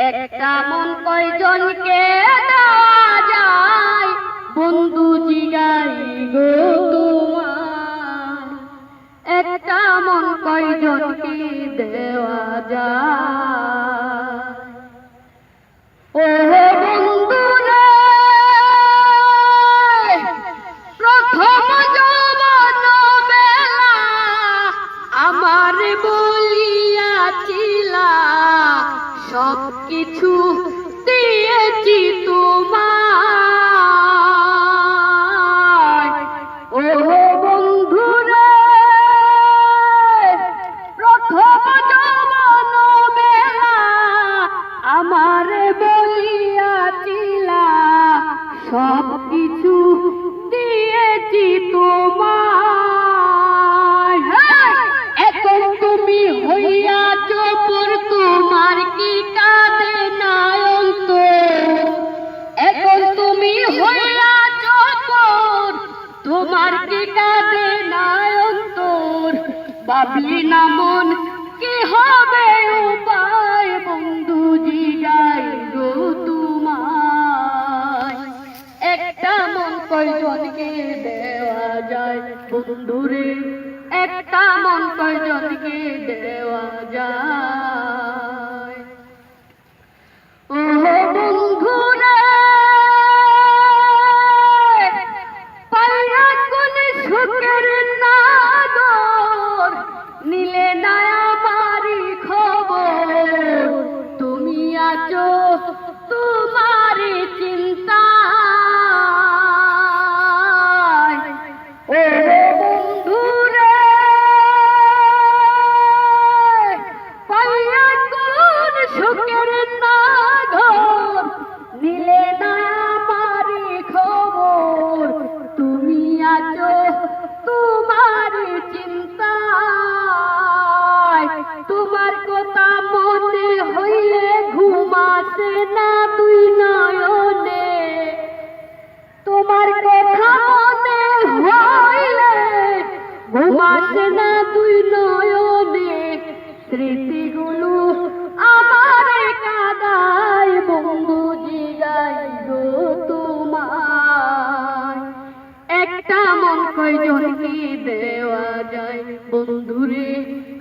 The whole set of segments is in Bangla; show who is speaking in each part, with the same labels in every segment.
Speaker 1: একটা মন কয়জনকে দেওয়া যায়? বন্ধু জিগাই গো তোমার একটা মন কয়জনকে দেওয়া যায়? কিছু দিয়েছি তোমার ও বন্ধু রে প্রথম যৌবন বেলা আমার বলিয়াছিলা সব বাবলি না মন, কি হবে উপায় বন্ধু জিগাই গো তোমার একটা মন কয়জনকে দেওয়া যায় বন্ধুরে একটা মন কয়জনকে দেওয়া যায়? ঘুমাসে না তুই নয়নে। স্মৃতিগুলো আমার কাদায়, বন্ধু জিগাই গো তোমার একটা মন কয়জনকে দেওয়া যায়, বন্ধুরে?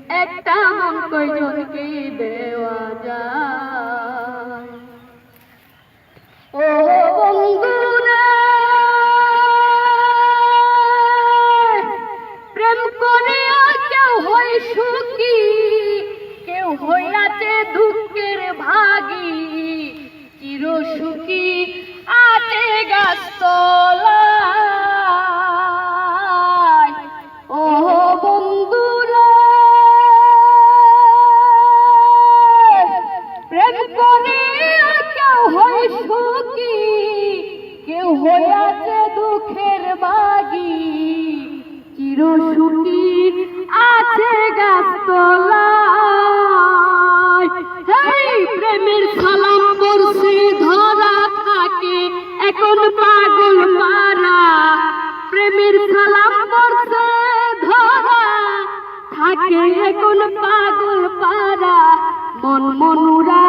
Speaker 1: একটা মন কয়জনকে দেওয়া যায়? সুখী আছে গাছতলায়। ও বন্ধুরে, প্রেম করিয়া কেউ হয় সুখী, কেউ হইয়াছে দুঃখের বাগি। চির সুখী আছে মন মনুরা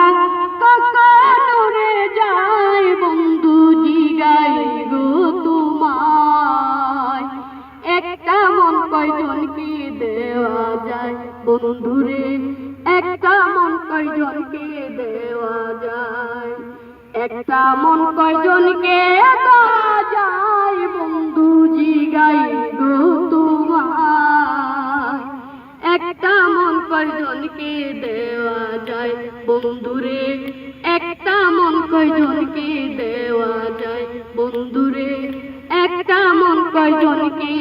Speaker 1: কখনুরে যায় বন্ধু জিগাই গো তোমায়। একটা মন কয়জনকে দেওয়া যায় বন্ধুরে একটা মন কয়জনকে দেওয়া যায়? একটা মন কয়জনকে দেওয়া যায় বন্ধু জিগাই গো তোমায়। একটা মন কয়জনকে দেওয়া যায় বন্ধুরে একটা মন কয়জনকে দেওয়া যায়। বন্ধুরে একটা মন কয়জনকে